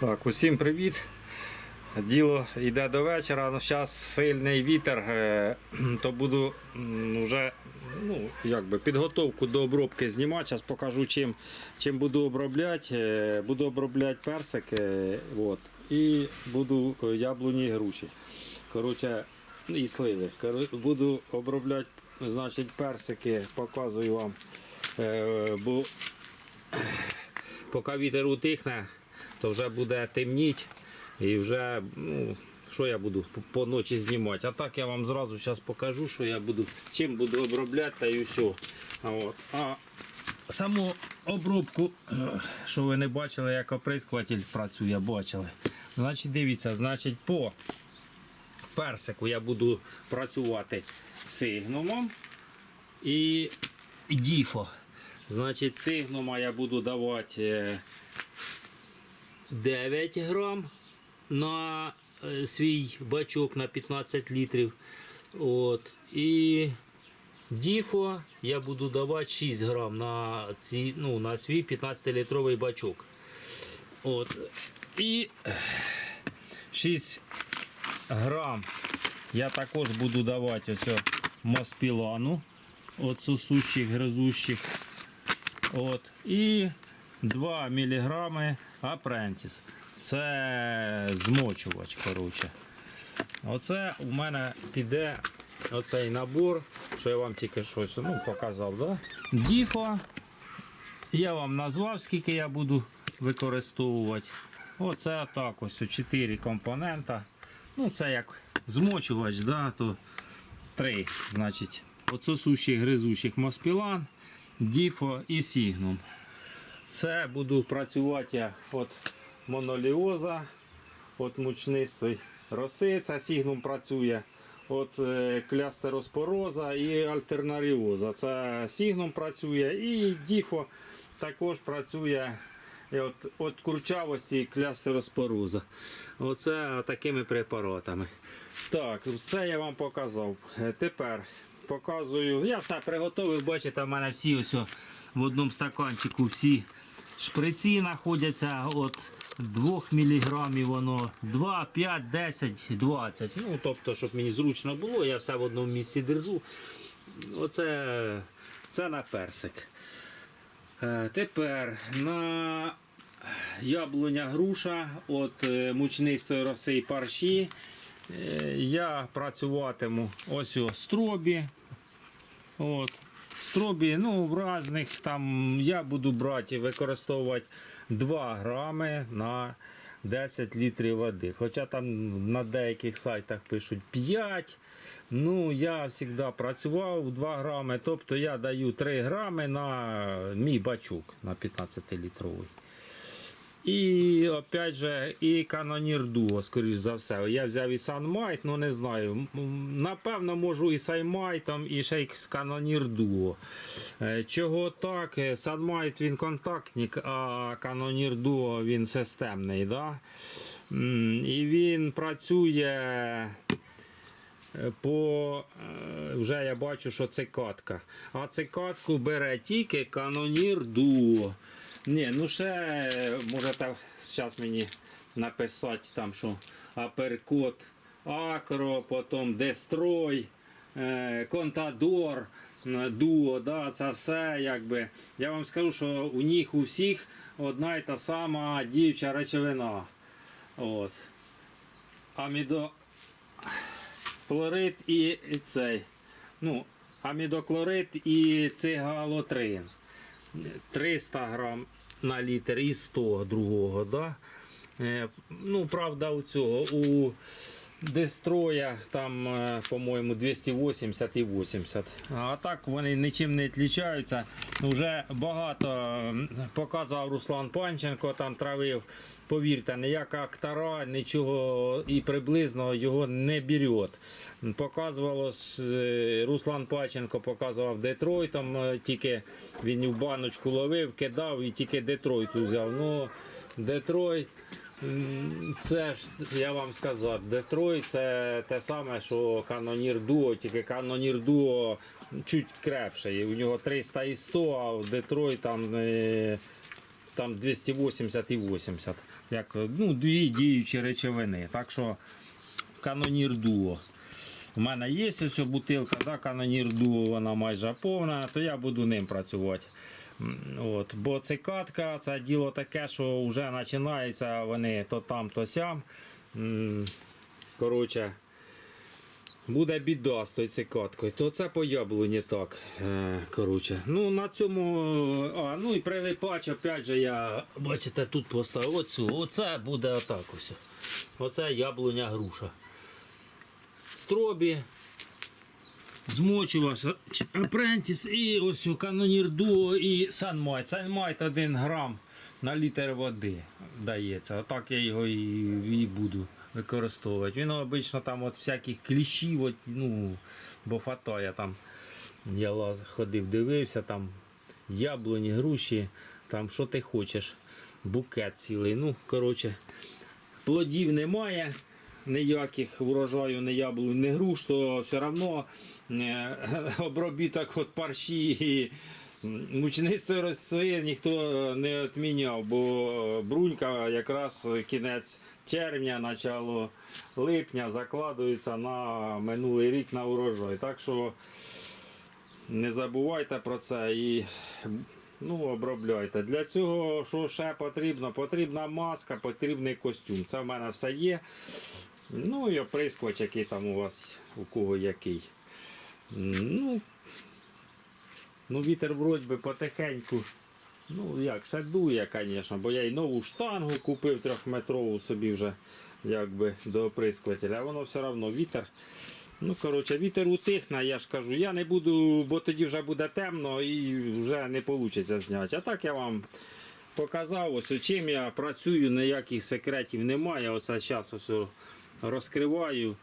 Так, усім привіт. Діло йде до вечора, але зараз сильний вітер, е, то буду вже ну, якби, підготовку до обробки знімати. Зараз покажу, чим, чим буду обробляти. Е, Буду обробляти персик е, от, і буду яблуні і груші. Коротше, і сливи. Буду обробляти значить, персики, показую вам. Бо поки вітер утихне, то вже буде темніть і вже, ну, що я буду по- ночі знімати. А так я вам зразу зараз покажу, що я буду, чим буду обробляти та і все. От. а саму обробку, що ви не бачили, як оприскуватель працює, бачили. Значить, дивіться, значить, по персику я буду працювати сигнумом і діфо. Значить, сигнума я буду давати е, 9 грам на е, свій бачок на 15 літрів. От. І діфо я буду давати 6 грам на, ці, ну, на свій 15-літровий бачок. От. І 6 грам я також буду давати ось маспілану от сосущих, гризущих. От. І 2 мг апрентіс. Це змочувач. коротше. Оце у мене піде оцей набор, що я вам тільки щось ну, показав. Да? Діфо. Я вам назвав, скільки я буду використовувати. Оце так ось 4 компонента. Ну, це як змочувач, да, то 3. Значить, оцесущих гризучих моспілан, діфо і сігнум. Це буду працювати я от моноліоза, от мучнистої роси, це сігнум працює. От е, клястероспороза і альтернаріоза. Це сігнум працює і діфо також працює і от, от курчавості клястероспороза. Оце такими препаратами. Так, це я вам показав. Е, Тепер показую. Я все приготовив, бачите, в мене всі ось в одному стаканчику всі шприці знаходяться от 2 мг воно 2, 5, 10, 20. Ну, тобто, щоб мені зручно було, я все в одному місці держу. Оце це на персик. Е, Тепер на яблуня груша от е, мучнистої роси і парші. Е, Я працюватиму ось о стробі. От. Стробі, ну, в різних там я буду брати, використовувати 2 грами на 10 літрів води. Хоча там на деяких сайтах пишуть 5. Ну, я завжди працював 2 грами, тобто я даю 3 грами на мій бачок на 15-літровий. І опять же, і Canonier Duo, скоріш за все. Я взяв і Sunmite, ну не знаю. Напевно, можу і Sunmite, і ще й з Canonier Duo. Е, Чого так? Е, Sunmite він контактник, а Canonier Duo він системний. Да? І він працює. е, По вже я бачу, що це катка. А цикатку бере тільки Canonier Duo. Ні, ну ще е, можете зараз мені написати там, що аперкот, акро, потім дестрой, е, контадор, е, дуо, да, це все якби. Я вам скажу, що у них у всіх одна й та сама діюча речовина. От. Амідохлорид і, і цей. Ну, амідоклорид і цигалотрин. 300 грам на літр і 100 другого. Да? Е, ну, правда, у цього у Дестроя там, е, по-моєму, 280 і 80. А так вони нічим не відрізняються. Вже багато показував Руслан Панченко, там травив. Повірте, ніяка актара, нічого і приблизно його не бере. Показувало с- е, Руслан Паченко показував Детройтом, е, тільки він в баночку ловив, кидав і тільки Детройт взяв. Ну, Детройт, це ж я вам сказав, Детройт це те саме, що Canonier Duo, тільки Canonier Duo чуть крепше. У нього 300 і 100, а в Детройт там, е, там 280 і 80. Як, ну, дві діючі речовини. Так що канонір дуо. У мене є ось бутилка, да, канонір дуо, вона майже повна, то я буду ним працювати. От, бо цикатка, це діло таке, що вже починається вони то там, то сям. Коротше, буде біда з тою цикаткою. То це по яблуні так. Е, коротше. Ну, на цьому. А, ну і прилипач, опять же, я, бачите, тут поставив оцю. Оце буде отак ось. Оце яблуня груша. Стробі. Змочувався Апрентіс і ось канонір дуо і Санмайт. Санмайт 1 грам на літр води дається. Отак я його і, і буду використовувати. Він обично там от всяких кліщів, от, ну, бо фатає там. Я лаз, ходив, дивився, там яблуні, груші, там що ти хочеш. Букет цілий. Ну, коротше, плодів немає. Ніяких врожаю, ні яблунь, ні груш, то все одно е, обробіток от парші і мучнистої роси ніхто не відміняв, бо брунька якраз кінець червня, начало липня закладується на минулий рік на урожай. Так що не забувайте про це і ну, обробляйте. Для цього що ще потрібно? Потрібна маска, потрібний костюм. Це в мене все є. Ну і оприскувач, який там у вас, у кого який. Ну, ну вітер вроді би потихеньку. Ну як, ще дує, звісно, бо я й нову штангу купив трьохметрову собі вже якби до оприскувателя, а воно все одно вітер. Ну, коротше, вітер утихне, я ж кажу, я не буду, бо тоді вже буде темно і вже не вийде зняти. А так я вам показав, ось чим я працюю, ніяких секретів немає. Ось зараз ось розкриваю.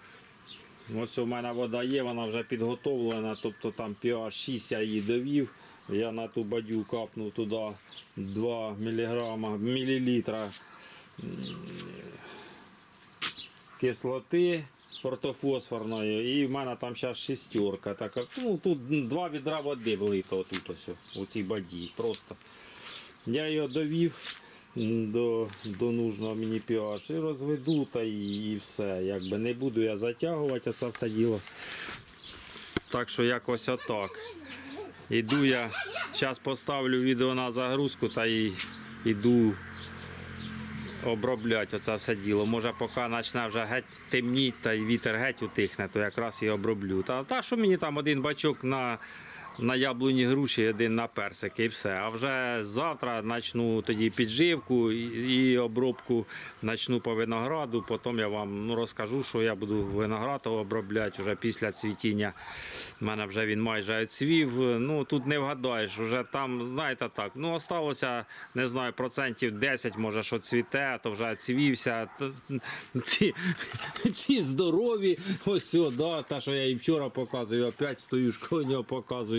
Ось у мене вода є, вона вже підготовлена, тобто там pH 6 я її довів. Я на ту бадю капнув туди 2 мг, мілілітра кислоти ортофосфорної, і в мене там зараз шістерка. Така, ну, тут два відра води влито тут ось, у цій баді. Просто. Я його довів до, до нужного мені pH і розведу та і, і все. Якби не буду я затягувати це все діло. Так що якось отак. Іду я, зараз поставлю відео на загрузку та і йду обробляти оце все діло. Може, поки почне вже геть темніть та й вітер геть утихне, то якраз і оброблю. Та, та що мені там один бачок на, на яблуні груші, один на персики і все. А вже завтра почну тоді підживку і, обробку почну по винограду. Потім я вам ну, розкажу, що я буду виноград обробляти вже після цвітіння. У мене вже він майже цвів. Ну тут не вгадаєш, вже там, знаєте так, ну осталося, не знаю, процентів 10, може, що цвіте, то вже цвівся. Ці, ці здорові, ось цього, да, те, що я і вчора показую, опять стою ж коло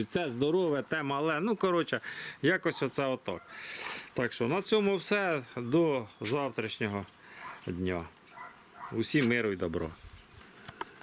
нього. Те здорове, те мале. Ну, коротше, якось оце отак. Так що на цьому все. До завтрашнього дня. Усім миру і добро.